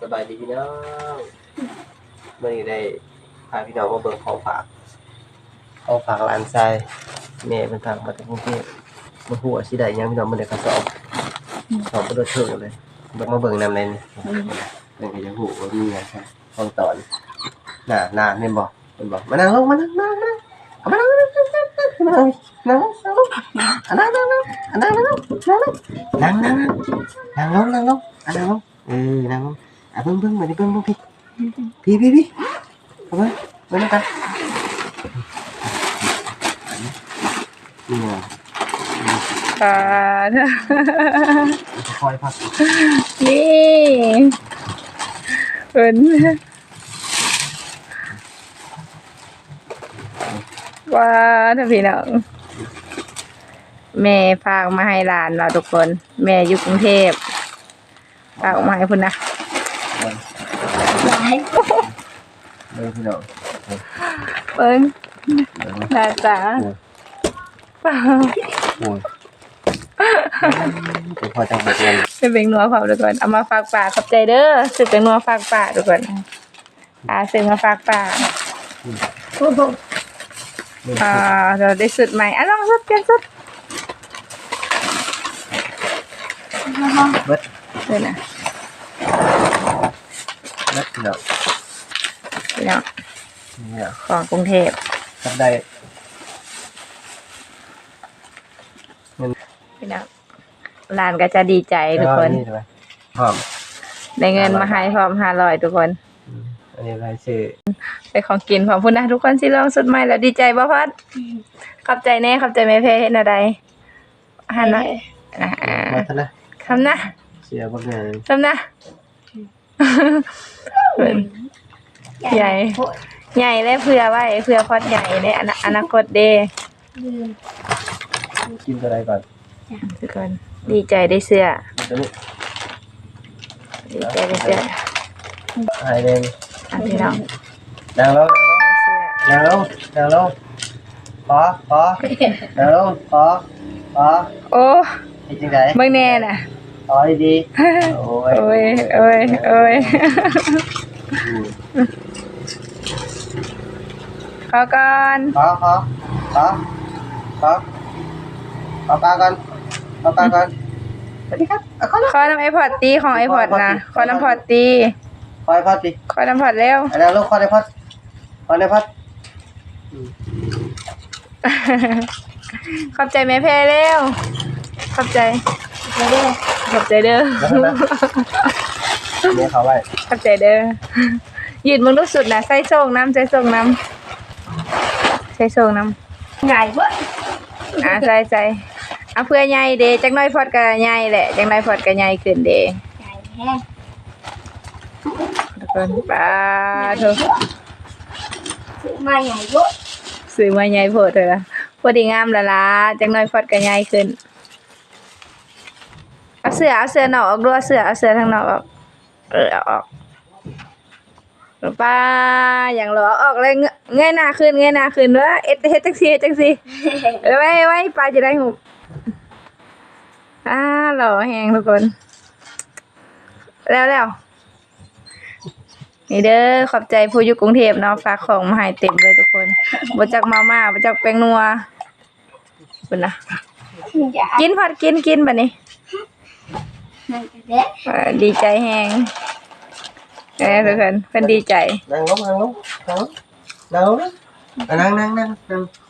สบายดีพี่น้องเมื่อนี้ได้พาพี่น้องมาเบิ่งของฝากของฝากหลานชายแม่เป็นทางมาจากกรุงเทพมาหัวสิได้ยังพี่น้องมาได้กระสอบสอบบ่ได้เถิงเลยเบิ่งมาเบิ่งนำเลยนี่เบิ่งก็จะหูว่ามีหยังครับของตอนน่ะน่ะแม่นบ่แม่นบ่มานั่งลงมานั่งนั่งนั่งเอามานั่งนั่งนั่งนั่งนั่งนั่งนั่งลงอะนั่งนั่งนั่งอะนั่งนั่งนั่งนั่งนั่งนั่งนั่งลงนั่งลงอะนั่งลง เออนั่งลงอะเบิ่งเบิ่งมาดิเบิ่งเบิ่งพี่พี่พี่พี่เอาไว้เบิ่งกันนี่ไงปลาคอยพักนี่เพิ่นว่าถ้าพี่น้องแม่ฝากมาให้หลานเราทุกคน แม่อยู่กรุงเทพ ฝากมาให้พุ่นนะเบิ่งพี่น้องเพิ่นเบิ่งหน้าตาโอ้ยเดี๋ยวพอจะหมดเงินเป็นเป็นนัวเผาทุกคนเอามาฝากป่าขอบใจเด้อสึกเป็นนัวฝากป่าทุกคนอ่าสึกมาฝากป่าอ่าเราได้สุดใหม่อะลองสุดเปลี่ยนสุดเบิด เดี๋ยวนะเบิดพี่น้องพี่น้องเนี่ยของกรุงเทพจับได้พี่น้องร้านก็จะดีใจทุกคนนี่ใช่ไหมหอมได้เงินมาให้พร้อมห้าร้อยทุกคน อันนี้รายชื่อไปของกินพร้อมพุ่นนะทุกคนสิลองสุดใหม่แล้วดีใจบ่พัดขอบใจแน่ขอบใจแม่เพเห็นอะไรหันหน่อยอ่ามาท่านนะคำนะเสียบักเงินคำนะ ใหญ่ ใหญ่เลยเผื่อไว้เผื่อพอดใหญ่ในอนาอนาคตเด้กินอะไรก่อนทุกคนดีใจได้เสื้อตัวนี้ดีใจได้เสื้อหายเลยอะพี่น้องดังแล้วได้เสื้อดังแล้วดังแล้วขอขอดังแล้วขอขอโอ้เป็นจังไดเบิ่งแน่น่ะ ขอดีๆโอ้ยโอ้ยโอ้ยโอ้ยอืมขอก่อนขอขอขอขอขอปลาก่อนขอปลาก่อนสวัสดีครับเอาขอขอน้ำไอพอดตีของไอพอดนะขอน้ำพอดตีขอไอพัดดิขอน้ำพอดเร็วอันนั้นลูกขอไอพัดขอไอพัดขอบใจแม่เพเร็วขอบใจ ขอบใจเด้อแล้วนะนี่เขาไว้ขอบใจเด้อยืดมึงรู้สุดนะใส่โซ่งน้ำใส่โซ่งน้ำใส่โซ่งน้ำไงวะอ่าใส่ใส่เอาเพื่อใหญ่เดจักหน้อยพอดก็ใหญ่แหละจักหน้อยพอดก็ใหญ่ขึ้นเดไงแห้งทุกคนปลาเถอะซื้อมาใหญ่วะซื้อมาใหญ่โพดเถอะพอดีงามละล่ะจักหน้อยพอดก็ใหญ่ขึ้น เอาเสื้อเอาเสื้อนอกออกด้วยเสื้อเอาเสื้อทางนอกออกเออเอาออกป้าอย่างหรอออกเลยเงเงยหน้าขึ้นเงยหน้าขึ้นว่าเอ็ดเฮ็ดจังซี่เฮ็ดจังซี่เอาไว้ไว้ป้าจะได้หุบอ่าหล่อแฮงทุกคน แล้วแล้วนี่เด้อขอบใจผู้อยู่กรุงเทพเนาะฝากของมาให้เต็มเลยทุกคนบ่จักมาม่าบ่จักแป้งนัวเป็นนะอย่ากินผัดกินกินบัดนี้นั่นก็ได้ เออดีใจแฮงเออทุกคนเพิ่นดีใจ นั่งลงนั่งลงนั่งลงนั่งลงนั่งนั่งนั่งนั่ง